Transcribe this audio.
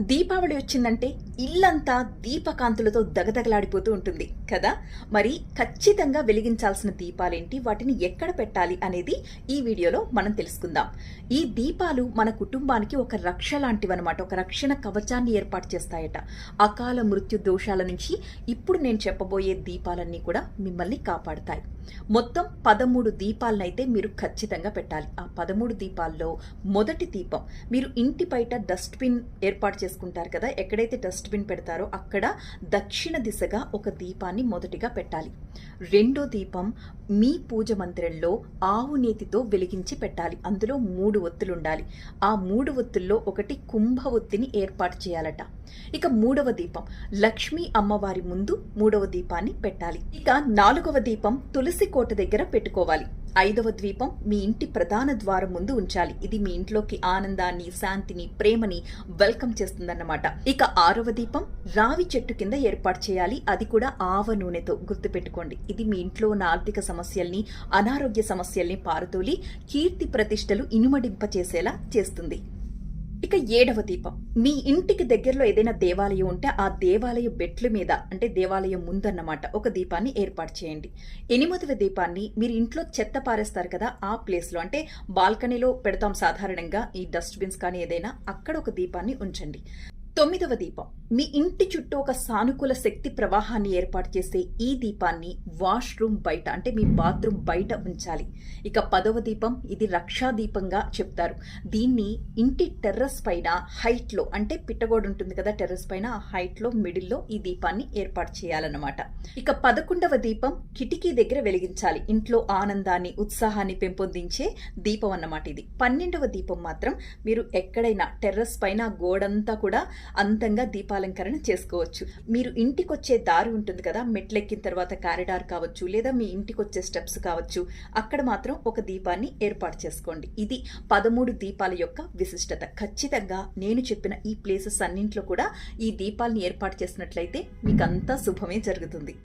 దీపావళి వచ్చిందంటే ఇల్లంతా దీపకాంతులతో దగదగలాడిపోతూ ఉంటుంది కదా? మరి ఖచ్చితంగా వెలిగించాల్సిన దీపాలేంటి? వాటిని ఎక్కడ పెట్టాలి అనేది ఈ వీడియోలో మనం తెలుసుకుందాం. ఈ దీపాలు మన కుటుంబానికి ఒక రక్ష లాంటివన్నమాట ఒక రక్షణ కవచాన్ని ఏర్పాటు చేస్తాయట. అకాల మృత్యు దోషాల నుంచి ఇప్పుడు నేను చెప్పబోయే దీపాలన్నీ కూడా మిమ్మల్ని కాపాడుతాయి. మొత్తం పదమూడు దీపాలనైతే మీరు ఖచ్చితంగా పెట్టాలి. ఆ పదమూడు దీపాల్లో మొదటి దీపం మీరు ఇంటి బయట డస్ట్బిన్ ఏర్పాటు చేసుకుంటారు కదా? ఎక్కడైతే డస్ట్ డస్ట్బిన్ పెడతారో అక్కడ దక్షిణ దిశగా ఒక దీపాన్ని మొదటిగా పెట్టాలి. రెండో దీపం మీ పూజ మందిరంలో ఆవు నేతితో వెలిగించి పెట్టాలి. అందులో మూడు ఒత్తులు ఉండాలి. ఆ మూడు ఒత్తుల్లో ఒకటి కుంభ ఒత్తిని ఏర్పాటు చేయాలట. ఇక మూడవ దీపం. లక్ష్మీ అమ్మవారి ముందు మూడవ దీపాన్ని పెట్టాలి. ఇక నాలుగవ దీపం తులసి కోట దగ్గర పెట్టుకోవాలి. ఐదవ ద్వీపం మీ ఇంటి ప్రధాన ద్వారం ముందు ఉంచాలి. ఇది మీ ఇంట్లోకి ఆనందాన్ని శాంతిని ప్రేమని వెల్కమ్ చేస్తుందన్నమాట. ఇక ఆరవ దీపం రావి చెట్టు కింద ఏర్పాటు చేయాలి. అది కూడా ఆవ నూనెతో గుర్తుపెట్టుకోండి. ఇది మీ ఇంట్లో ఉన్న ఆర్థిక సమస్యల్ని అనారోగ్య సమస్యల్ని పారుతోలి కీర్తి ప్రతిష్టలు ఇనుమడింప చేసేలా చేస్తుంది. ఇక ఏడవ దీపం. మీ ఇంటికి దగ్గరలో ఏదైనా దేవాలయం ఉంటే ఆ దేవాలయ బెట్ల మీద అంటే దేవాలయం ముందన్నమాట ఒక దీపాన్ని ఏర్పాటు చేయండి. ఎనిమిదవ దీపాన్ని మీరు ఇంట్లో చెత్త పారేస్తారు కదా ఆ ప్లేస్లో అంటే బాల్కనీలో పెడతాం సాధారణంగా ఈ డస్ట్బిన్స్ కానీ ఏదైనా అక్కడ ఒక దీపాన్ని ఉంచండి. తొమ్మిదవ దీపం. మీ ఇంటి చుట్టూ ఒక సానుకూల శక్తి ప్రవాహాన్ని ఏర్పాటు చేసే ఈ దీపాన్ని వాష్రూమ్ బయట అంటే మీ బాత్రూమ్ బయట ఉంచాలి. ఇక పదవ దీపం ఇది రక్షా దీపంగా చెప్తారు. దీన్ని ఇంటి టెర్రస్ పైన హైట్లో అంటే పిట్టగోడు ఉంటుంది కదా టెర్రస్ పైన ఆ హైట్లో మిడిల్లో ఈ దీపాన్ని ఏర్పాటు చేయాలన్నమాట. ఇక పదకొండవ దీపం కిటికీ దగ్గర వెలిగించాలి. ఇంట్లో ఆనందాన్ని ఉత్సాహాన్ని పెంపొందించే దీపం అన్నమాట ఇది. పన్నెండవ దీపం మాత్రం మీరు ఎక్కడైనా టెర్రస్ పైన గోడంతా కూడా అందంగా దీపాలంకరణ చేసుకోవచ్చు. మీరు ఇంటికొచ్చే దారి ఉంటుంది కదా మెట్లెక్కిన తర్వాత కారిడార్ కావచ్చు లేదా మీ ఇంటికొచ్చే స్టెప్స్ కావచ్చు అక్కడ మాత్రం ఒక దీపాన్ని ఏర్పాటు చేసుకోండి. ఇది పదమూడు దీపాల యొక్క విశిష్టత. ఖచ్చితంగా నేను చెప్పిన ఈ ప్లేసెస్ అన్నింట్లో కూడా ఈ దీపాలని ఏర్పాటు చేసినట్లయితే మీకంతా శుభమే జరుగుతుంది.